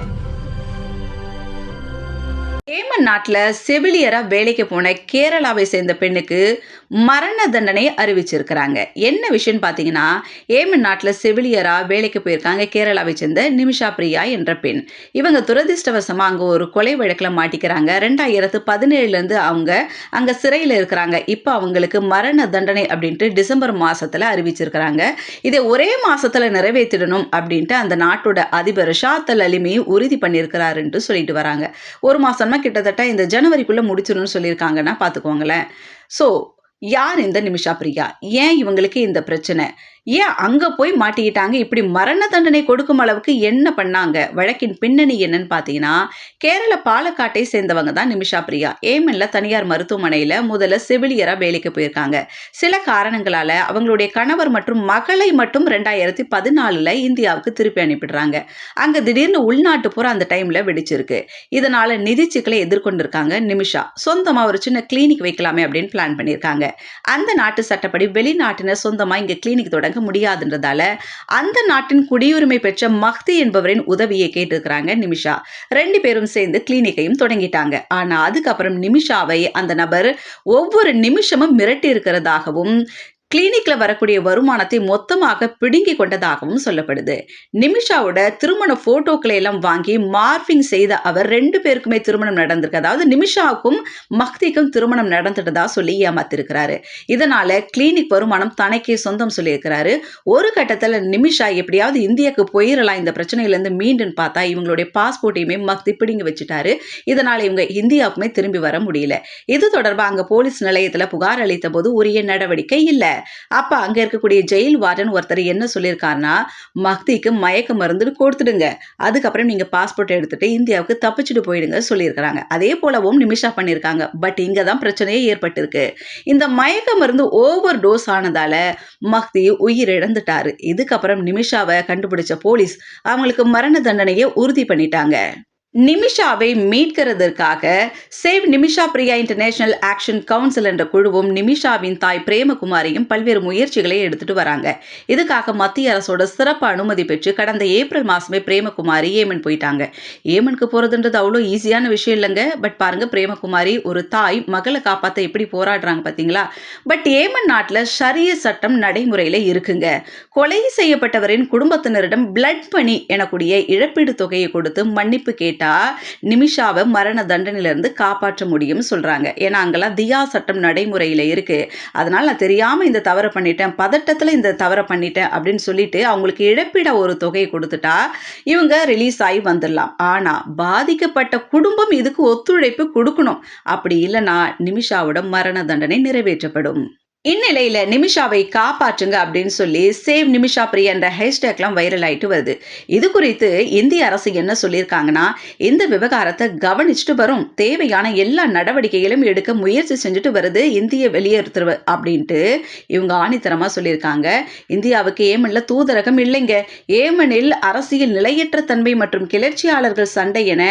Thank you. Yemen நாட்டில் செவிலியராக வேலைக்கு போன கேரளாவை சேர்ந்த பெண்ணுக்கு மரண தண்டனை அறிவிச்சிருக்கிறாங்க. என்ன விஷயம்னு பார்த்தீங்கன்னா ஏமன் நாட்டில் செவிலியராக வேலைக்கு போயிருக்காங்க கேரளாவை சேர்ந்த நிமிஷா பிரியா என்ற பெண். இவங்க துரதிர்ஷ்டவசமாக அங்கே ஒரு கொலை வழக்கில் மாட்டிக்கிறாங்க. ரெண்டாயிரத்து பதினேழுலேருந்து அவங்க அங்கே சிறையில் இருக்கிறாங்க. இப்போ அவங்களுக்கு மரண தண்டனை அப்படின்ட்டு டிசம்பர் மாதத்தில் அறிவிச்சிருக்கிறாங்க. இதை ஒரே மாதத்தில் நிறைவேற்றிடணும் அப்படின்ட்டு அந்த நாட்டோட அதிபர் ஷாத் அல் அலிமி உறுதி பண்ணியிருக்கிறாருன்ட்டு சொல்லிட்டு வராங்க. ஒரு மாதமா கிட்டத்தட்ட இந்த ஜனவரிக்குள்ளே முடிச்சிடும்னு சொல்லியிருக்காங்கன்னா பார்த்துக்கோங்களேன் ஸோ யார் இந்த நிமிஷா பிரியா? ஏன் இவங்களுக்கு இந்த பிரச்சனை? ஏன் அங்கே போய் மாட்டிக்கிட்டாங்க? இப்படி மரண தண்டனை கொடுக்கும் அளவுக்கு என்ன பண்ணாங்க? வழக்கின் பின்னணி என்னன்னு பார்த்தீங்கன்னா கேரள பாலக்காட்டை சேர்ந்தவங்க தான் நிமிஷா பிரியா. ஏமன்ல தனியார் மருத்துவமனையில் முதல்ல செவிலியராக வேலைக்கு போயிருக்காங்க. சில காரணங்களால் அவங்களுடைய கணவர் மற்றும் மகளை மட்டும் ரெண்டாயிரத்தி பதினாலில் இந்தியாவுக்கு திருப்பி அனுப்பிடுறாங்க. அங்கே திடீர்னு உள்நாட்டு போகிற அந்த டைமில் வெடிச்சிருக்கு. இதனால் நிதி சிக்கலை எதிர்கொண்டிருக்காங்க நிமிஷா. சொந்தமாக ஒரு சின்ன கிளினிக் வைக்கலாமே அப்படின்னு பிளான் பண்ணியிருக்காங்க. அந்த நாட்டு சட்டப்படி வெளிநாட்டினர் சொந்தமாக இங்கே கிளினிக் தொடங்க முடியாதுன்றதால அந்த நாட்டின் குடியுரிமை பெற்ற மஹ்தி என்பவரின் உதவியை கேட்டிருக்கிறாங்க நிமிஷா. ரெண்டு பேரும் சேர்ந்து கிளினிக்கையும் தொடங்கிட்டாங்க. ஆனா அதுக்கப்புறம் நிமிஷாவை அந்த நபர் ஒவ்வொரு நிமிஷமும் மிரட்டி இருக்கிறதாகவும் கிளினிக்ல வரக்கூடிய வருமானத்தை மொத்தமாக பிடுங்கி கொண்டதாகவும் சொல்லப்படுது. நிமிஷாவோட திருமண போட்டோக்களை எல்லாம் வாங்கி மார்பிங் செய்த அவர் ரெண்டு பேருக்குமே திருமணம் நடந்திருக்கு. அதாவது நிமிஷாவுக்கும் மக்திக்கும் திருமணம் நடந்துட்டதா சொல்லி ஏமாத்திருக்கிறாரு. இதனால கிளினிக் வருமானம் தனக்கே சொந்தம் சொல்லியிருக்கிறாரு. ஒரு கட்டத்தில் நிமிஷா எப்படியாவது இந்தியாவுக்கு போயிடலாம் இந்த பிரச்சனையிலேருந்து மீண்டும் பார்த்தா இவங்களுடைய பாஸ்போர்ட்டையுமே மக்தி பிடுங்கி வச்சுட்டாரு. இதனால இவங்க இந்தியாவுக்குமே திரும்பி வர முடியல. இது தொடர்பாக அங்க போலீஸ் நிலையத்தில் புகார் அளித்த போது உரிய நடவடிக்கை இல்லை. அப்ப அங்க இருக்கக்கூடிய ஜெயில் வார்டன் ஒருத்தர் என்ன சொல்லியிருக்காருன்னா மக்திக்கு மயக்க மருந்து கொடுத்துடுங்க. அதுக்கப்புறம் நீங்க பாஸ்போர்ட் எடுத்துட்டு இந்தியாவுக்கு தப்பிச்சுட்டு போயிடுங்க சொல்லியிருக்கிறாங்க. அதே போலவும் நிமிஷா பண்ணியிருக்காங்க. பட் இங்க தான் பிரச்சனையே ஏற்பட்டிருக்கு. இந்த மயக்க மருந்து ஓவர் டோஸ் ஆனதால மக்தி உயிரிழந்துட்டாரு. இதுக்கப்புறம் நிமிஷாவை கண்டுபிடிச்ச போலீஸ் அவங்களுக்கு மரண தண்டனையை உறுதி பண்ணிட்டாங்க. நிமிஷாவை மீட்கிறதற்காக save Nimisha Priya international action council என்ற குழுவும் நிமிஷாவின் தாய் பிரேமகுமாரியும் பல்வேறு முயற்சிகளை எடுத்துட்டு வராங்க. இதுக்காக மத்திய அரசோட சிறப்பு அனுமதி பெற்று கடந்த ஏப்ரல் மாசமே பிரேமகுமாரி ஏமன் போயிட்டாங்க. ஏமனுக்கு போறதுன்றது அவ்வளோ ஈஸியான விஷயம் இல்லைங்க. பட் பாருங்க பிரேமகுமாரி ஒரு தாய் மகளை காப்பாற்ற எப்படி போராடுறாங்க பார்த்தீங்களா பட் ஏமன் நாட்டில் ஷரிய சட்டம் நடைமுறையில் இருக்குங்க. கொலை செய்யப்பட்டவரின் குடும்பத்தினரிடம் பிளட் பணி எனக்கூடிய இழப்பீடு தொகையை கொடுத்து மன்னிப்பு கேட்டு கேட்டா நிமிஷாவை மரண தண்டனையிலிருந்து காப்பாற்ற முடியும்னு சொல்கிறாங்க ஏன்னா அங்கெல்லாம் தியா சட்டம் நடைமுறையில் இருக்குது அதனால் நான் தெரியாமல் இந்த தவறை பண்ணிட்டேன் பதட்டத்தில் இந்த தவறை பண்ணிட்டேன் அப்படின்னு சொல்லிட்டு அவங்களுக்கு இழப்பிட ஒரு தொகையை கொடுத்துட்டா இவங்க ரிலீஸ் ஆகி வந்துடலாம். ஆனால் பாதிக்கப்பட்ட குடும்பம் இதுக்கு ஒத்துழைப்பு கொடுக்கணும். அப்படி இல்லைன்னா நிமிஷாவோட மரண தண்டனை நிறைவேற்றப்படும். இந்நிலையில நிமிஷாவை காப்பாற்றுங்க அப்படின்னு சொல்லி சேவ் நிமிஷா பிரியா என்ற ஹேஷ்டேக்லாம் வைரல் ஆயிட்டு வருது. இது குறித்து இந்திய அரசு என்ன சொல்லியிருக்காங்கன்னா இந்த விவகாரத்தை கவனிச்சுட்டு வரும். தேவையான எல்லா நடவடிக்கைகளும் எடுக்க முயற்சி செஞ்சுட்டு வருது இந்திய வெளியேறுத்துறது அப்படின்ட்டு இவங்க ஆணித்தரமா சொல்லியிருக்காங்க. இந்தியாவுக்கு ஏமன்ல தூதரகம் இல்லைங்க. ஏமனில் அரசியல் நிலையற்ற தன்மை மற்றும் கிளர்ச்சியாளர்கள் சண்டை என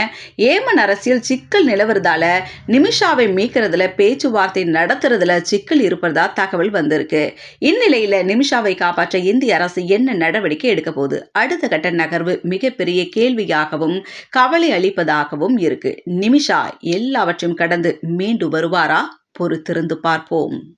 ஏமன் அரசியல் சிக்கல் நிலவுறதால நிமிஷாவை மீட்கிறதுல பேச்சுவார்த்தை நடத்துறதுல சிக்கல் இருப்பதா தகவல் வந்திருக்கு. இந்நிலையில நிமிஷாவை காப்பாற்ற இந்திய அரசு என்ன நடவடிக்கை எடுக்க போகுது? அடுத்த கட்ட நகர்வு மிகப்பெரிய கேள்வியாகவும் கவலை அளிப்பதாகவும் இருக்கு. நிமிஷா எல்லாவற்றையும் கடந்து மீண்டு வருவாரா? பொறுத்திருந்து பார்ப்போம்.